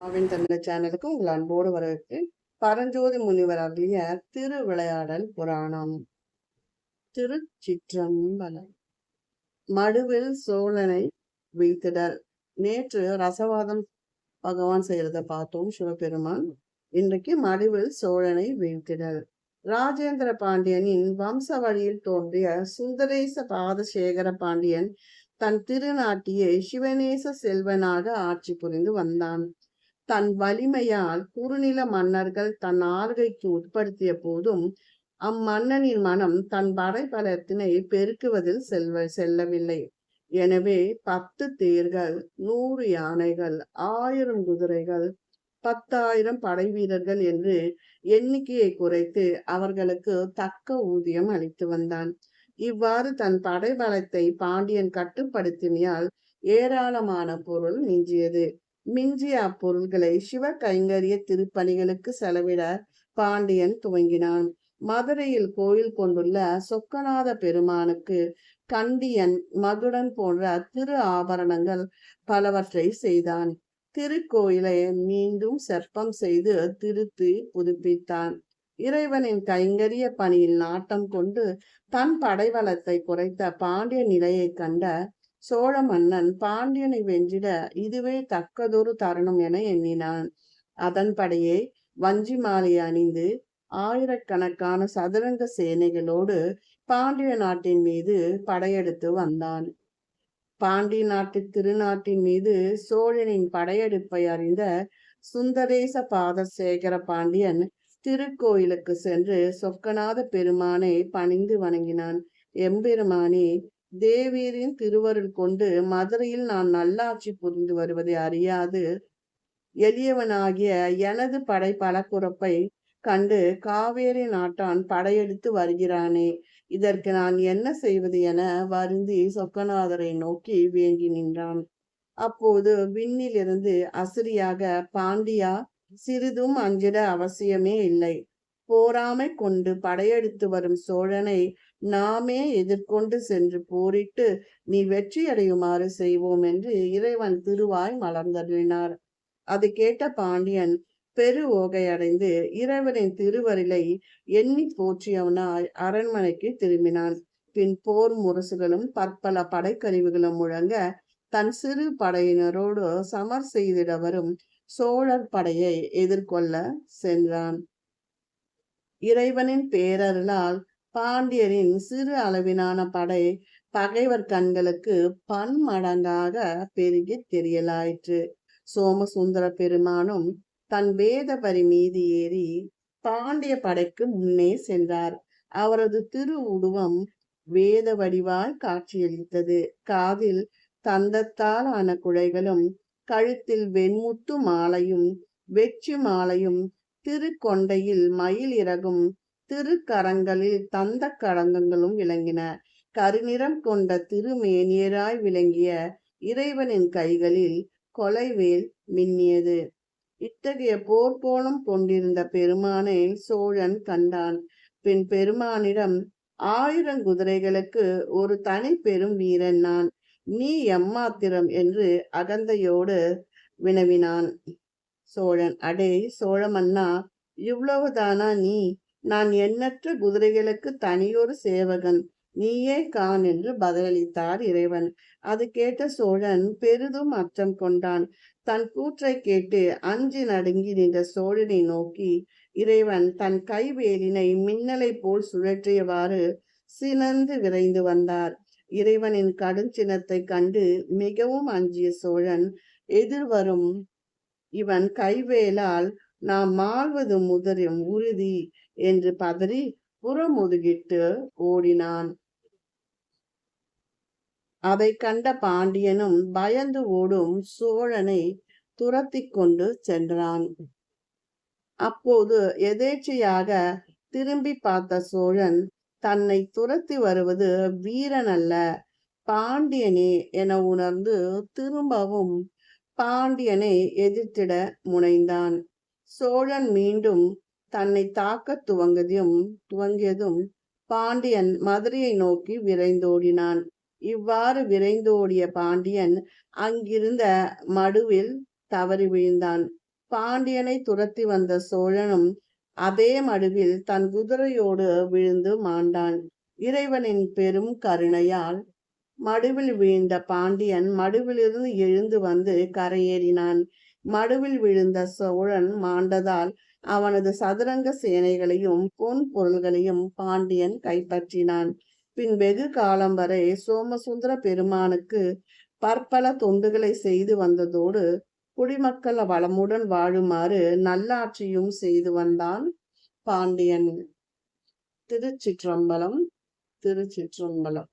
ஆவின் தமிழ் சேனலுக்கு உங்கள் அன்போடு வரவேற்று பரஞ்சோதி முனிவர் அருளிய திருவிளையாடல் புராணம். திருச்சிற்றம்பலம். மடுவில் சோழனை வீழ்த்திடல் நேற்று ரசவாதம் பகவான் செய்யறத பார்த்தோம் சிவபெருமான். இன்றைக்கு மடுவில் சோழனை வீழ்த்திடல் ராஜேந்திர பாண்டியனின் வம்ச வழியில் தோன்றிய சுந்தரேச பாதசேகர பாண்டியன் தன் திருநாட்டியை சிவநேச செல்வனாக ஆட்சி புரிந்து வந்தான். தன் வலிமையால் குறுநில மன்னர்கள் தன் ஆளுகைக்கு உட்படுத்திய போதும் அம்மன்னனின் மனம் தன் படைபலத்தினை பெருக்குவதில் செல்வ செல்லவில்லை. எனவே பத்து தேர்கள் நூறு யானைகள் ஆயிரம் குதிரைகள் பத்தாயிரம் படை வீரர்கள் என்று எண்ணிக்கையை குறைத்து அவர்களுக்கு தக்க ஊதியம் அளித்து வந்தான். இவ்வாறு தன் படைபலத்தை பாண்டியன் கட்டுப்படுத்தினால் ஏராளமான பொருள் மிஞ்சியது. மிஞ்சிய அப்பொருள்களை சிவ கைங்கரிய திருப்பணிகளுக்கு செலவிட பாண்டியன் துவங்கினான். மதுரையில் கோயில் கொண்டுள்ள சொக்கநாத பெருமானுக்கு கண்டியன் மகுடன் போன்ற திரு ஆபரணங்கள் பலவற்றை செய்தான். திருக்கோயிலை மீண்டும் செப்பம் செய்து திருத்தி புதுப்பித்தான். இறைவனின் கைங்கரிய பணியில் நாட்டம் கொண்டு தன் படைவளத்தை குறைத்த பாண்டிய நிலையை கண்ட சோழ மன்னன் பாண்டியனை வென்றிட இதுவே தக்கதொரு தருணம் என எண்ணினான். அதன்படியே வஞ்சி மாலை அணிந்து ஆயிரக்கணக்கான சதுரங்க சேனைகளோடு பாண்டிய நாட்டின் மீது படையெடுத்து வந்தான். பாண்டிய நாட்டு திருநாட்டின் மீது சோழனின் படையெடுப்பை அறிந்த சுந்தரேச பாதசேகர பாண்டியன் திருக்கோயிலுக்கு சென்று சொக்கநாத பெருமானை பணிந்து வணங்கினான். எம்பெருமானே தேவியரின் திருவருள் கொண்டு மதுரையில் நான் நல்லாட்சி புரிந்து வருவதை அறியாது. எளியவனாகிய எனது படை பலக்குறப்பை கண்டு காவேரி நாட்டான் படையெடுத்து வருகிறானே. இதற்கு நான் என்ன செய்வது என வருந்தி சொக்கநாதரை நோக்கி வேண்டி நின்றான். அப்போது விண்ணிலிருந்து அசிரியாக பாண்டியா சிறிதும் அஞ்சிட அவசியமே இல்லை. போராமை கொண்டு படையெடுத்து வரும் சோழனை நாமே எதிர்கொண்டு சென்று போரிட்டு நீ வெற்றி அடையுமாறு செய்வோம் என்று இறைவன் திருவாய் மலர்ந்தருளினார். அது கேட்ட பாண்டியன் பெரு ஓகை அடைந்து இறைவனின் திருவருளை எண்ணி போற்றியவனாய் அரண்மனைக்கு திரும்பினான். பின் போர் முரசுகளும் பற்பல படைக்கருவிகளும் முழங்க தன் சிறு படையினரோடு சமர் செய்திட வரும் சோழர் படையை எதிர்கொள்ள சென்றான். இறைவனின் பேரருளால் பாண்டியரின் சிறு அளவிலான படை பகைவர் கண்களுக்கு பன்மடங்காக பெருகி தெரியலாயிற்று. சோமசுந்தர பெருமானும் தன் வேதபரி மீது ஏறி பாண்டிய படைக்கு முன்னே சென்றார். அவரது திரு உருவம் வேத வடிவாய் காட்சியளித்தது. காதில் தந்தத்தால் ஆன குழைகளும் கழுத்தில் வெண்முத்து மாலையும் வெற்றி மாலையும் திருக்கொண்டையில் மயில் இறகும் திருக்கரங்களில் தந்த கடங்கங்களும் விளங்கின. கருநிறம் கொண்ட திருமேனியராய் விளங்கிய இறைவனின் கைகளில் கொலைவேல் மின்னியது. இத்தகைய போர்க்கோணம் கொண்டிருந்த பெருமானை சோழன் கண்டான். பின் பெருமானிடம் ஆயிரம் குதிரைகளுக்கு ஒரு தனி பெரும் வீரன் நான். நீ எம்மாத்திரம்? என்று அகந்தையோடு வினவினான். சோழன் அடே சோழமன்னா இவ்வளவுதானா நீ? நான் எண்ணற்ற குதிரைகளுக்கு தனியொரு சேவகன். நீயே கான் என்று பதிலளித்தார் இறைவன். அது கேட்ட சோழன் பெரிதும் அச்சம் கொண்டான். தன் கூற்றை கேட்டு அஞ்சு நடுங்கி நின்ற சோழனை நோக்கி இறைவன் தன் கைவேலினை மின்னலை போல் சுழற்றியவாறு சினந்து விரைந்து வந்தார். இறைவனின் கடும் சினத்தை கண்டு மிகவும் அஞ்சிய சோழன் எதிர்வரும் இவன் கைவேலால் நாம் மாழ்வது முதலும் உறுதி என்று பதறி புறமுதுகிட்டு ஓடினான். அதை கண்ட பாண்டியனும் பயந்து ஓடும் சோழனை துரத்தி கொண்டு சென்றான். அப்போது எதேச்சையாக திரும்பி பார்த்த சோழன் தன்னை துரத்தி வருவது வீரன் அல்ல பாண்டியனே என உணர்ந்து திரும்பவும் பாண்டியனை எதிர்த்திட முனைந்தான். சோழன் மீண்டும் தன்னை தாக்க துவங்கியதும் துவங்கியதும் பாண்டியன் மதுரையை நோக்கி விரைந்தோடினான். இவ்வாறு விரைந்தோடிய பாண்டியன் அங்கிருந்த மடுவில் தவறி விழுந்தான். பாண்டியனை துரத்தி வந்த சோழனும் அதே மடுவில் தன் குதிரையோடு விழுந்து மாண்டான். இறைவனின் பெரும் கருணையால் மடுவில் வீழ்ந்த பாண்டியன் மடுவிலிருந்து எழுந்து வந்து கரையேறினான். மடுவில் விழுந்த சோழன் மாண்டதால் அவனது சதுரங்க சேனைகளையும் பொன் பொருள்களையும் பாண்டியன் கைப்பற்றினான். பின் வெகு காலம் வரை சோமசுந்தர பெருமானுக்கு பற்பல தொண்டுகளை செய்து வந்ததோடு குடிமக்கள் வளமுடன் வாழுமாறு நல்லாட்சியும் செய்து வந்தான் பாண்டியன். திருச்சிற்றம்பலம் திருச்சிற்றம்பலம்.